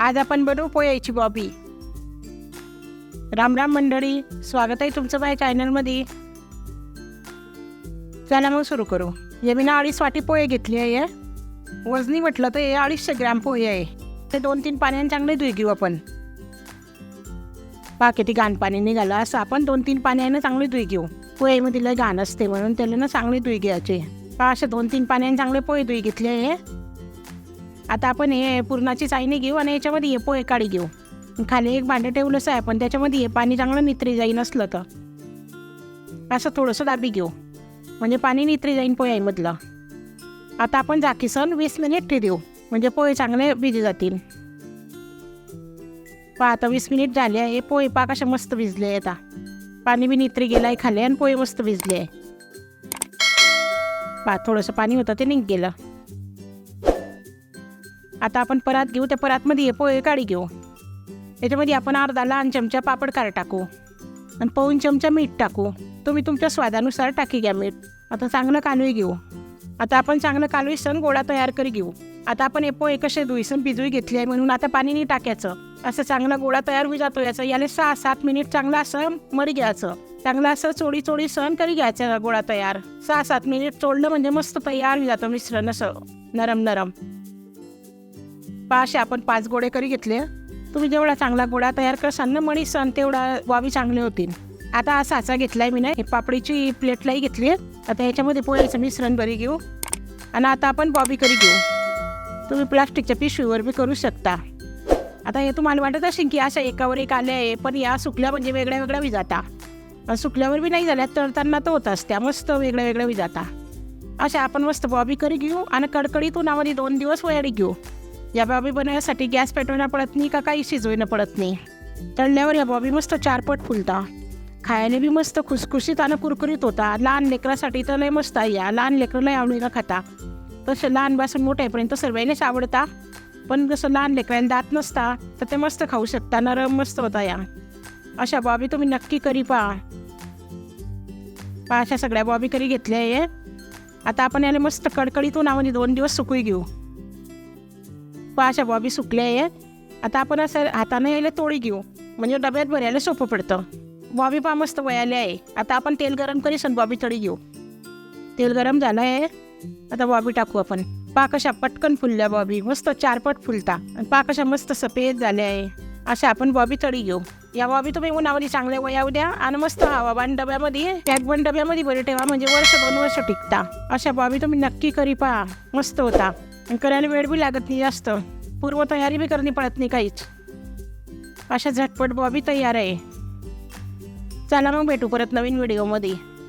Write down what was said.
आज आपण बनवू पोह्याची बॉबी. राम राम मंडळी स्वागत आहे तुमचं माझ्या चॅनलमध्ये. चला मग सुरू करू. या मी ना अडीच वाटी पोहे घेतली आहे. वजनी म्हटलं तर हे अडीचशे ग्रॅम पोहे आहे. ते दोन तीन पाण्याने चांगले धुई घेऊ आपण. बाकी किती घाण पाणी निघालं असं आपण दोन तीन पाण्याने चांगले धुई घेऊ. पोहेमध्ये लय घाण असते म्हणून त्याला ना चांगले धुई घ्यायचे. पा असे दोन तीन पाण्याने चांगले पोहे धुई घेतले आहे. आता आपण हे पुरणाची चायनी घेऊ आणि याच्यामध्ये हे पोहे काढी घेऊ. खाली एक भांडं ठेवलंच आहे पण त्याच्यामध्ये हे पाणी चांगलं नित्री जाईन असलं तर. असं थोडंसं दाबी घेऊ. म्हणजे पाणी नित्री जाईन पोह्यामधलं. आता आपण झाकीसन वीस मिनिट ठेवू. म्हणजे पोहे चांगले भिजे जातील. पहा आता वीस मिनिट झाले आहे. पोहे पा कशा मस्त भिजले आहे आता पाणी बी नित्री गेलं आहे खाली आणि पोहे मस्त भिजले आहे. पा थोडंसं पाणी होतं ते निघ गेलं. आता आपण परात घेऊ त्या परातमध्ये हे पोहे काढी घेऊ. त्याच्यामध्ये आपण अर्धा लहान चमचा पापड कार टाकू. आणि पाऊन चमचा मीठ टाकू. तुम्ही तुमच्या स्वादानुसार टाकी घ्या मीठ. आता चांगलं कालवी घेऊ. आता आपण चांगलं कालवी सण गोळा तयार करी घेऊ. आता आपण हे पोहे कसे धुईसन भिजवी घेतली आहे म्हणून आता पाणी नाही टाकायचं. असं चांगला गोळा तयार होई जातो याचं. याला सहा सात मिनिट चांगलं असं मरी घ्यायचं. चांगलं असं चोळी चोळी सहन करी घ्यायचं गोळा तयार. सहा सात मिनिट चोळलं म्हणजे मस्त तयार होई जातो मिश्रण असं. नरम नरम. पाचशे आपण पाच गोळे करी घेतले. तुम्ही जेवढा चांगला गोळा तयार करसान ना मणी सण तेवढा वावी चांगले होतील. आता असा साचा घेतलाय मी ना हे पापडीची प्लेटलाही घेतली आता याच्यामध्ये पोह्याचं मिश्रण बरी घेऊ. आणि आता आपण बॉबी करी घेऊ. तुम्ही प्लास्टिकच्या पिशवीवर बी करू शकता. आता हे तुम्हाला वाटत असेल की अशा एकावर एक आल्या आहे पण या सुकल्या म्हणजे वेगळ्या वेगळ्या बी जाता. सुकल्यावर बी नाही झाल्या तळताना तर होत असत्या मस्त वेगळ्या वेगळ्या बी जाता. अशा आपण मस्त बॉबी करी घेऊ आणि कडकडीत उन्हामध्ये दोन दिवस वयाडी घेऊ. या बॉबी बनवण्यासाठी गॅस पेटवणं पडत नाही का काही शिजवणं पडत नाही. तळल्यावर या बॉबी मस्त चारपट फुलता. खायला बी मस्त खुसखुशीत आणि कुरकुरीत होता. लहान लेकरासाठी तर लय मस्त आहे या. लहान लेकरं लय आवडीला खाता. तसं लहानपासून मोठ्यापर्यंत सर्वांनीच आवडता. पण जसं लहान लेकराला दात नसता तर ते मस्त खाऊ शकता. नरम मस्त होता या. अशा बॉबी तुम्ही नक्की करी पहा. पहा अशा सगळ्या बॉबी करी घेतल्या आहे आता आपण याला मस्त कडकडीतून आम्हाला दोन दिवस सुकवी घेऊ. पहा अशा बॉबी सुकल्या आहे आता आपण असं हाताने यायला तोडी घेऊ. म्हणजे डब्यात भरायला सोपं पडतं. बॉबी पहा मस्त वयाले आहे. आता आपण तेल गरम करीसन बॉबी तळी घेऊ. तेल गरम झालं आहे. आता बॉबी टाकू आपण. पा कशा पटकन फुलल्या बॉबी. मस्त चारपट फुलता. आणि पा कशा मस्त सफेद झाल्या आहे. अशा आपण बॉबी तळी घेऊ. या बॉबी तुम्ही उन्हामध्ये चांगल्या वयाव द्या आणि मस्त हवा हवाबान डब्यामध्ये पॅक बन डब्यामध्ये बरे ठेवा. म्हणजे वर्ष दोन वर्ष टिकता. अशा बॉबी तुम्ही नक्की करी पहा मस्त होता. आणि करायला वेळ बी लागत नाही जास्त. पूर्व तयारी बी करणी पडत नाही काहीच. अशा झटपट बॉबी तयार आहे. चला मग भेटू परत नवीन व्हिडिओमध्ये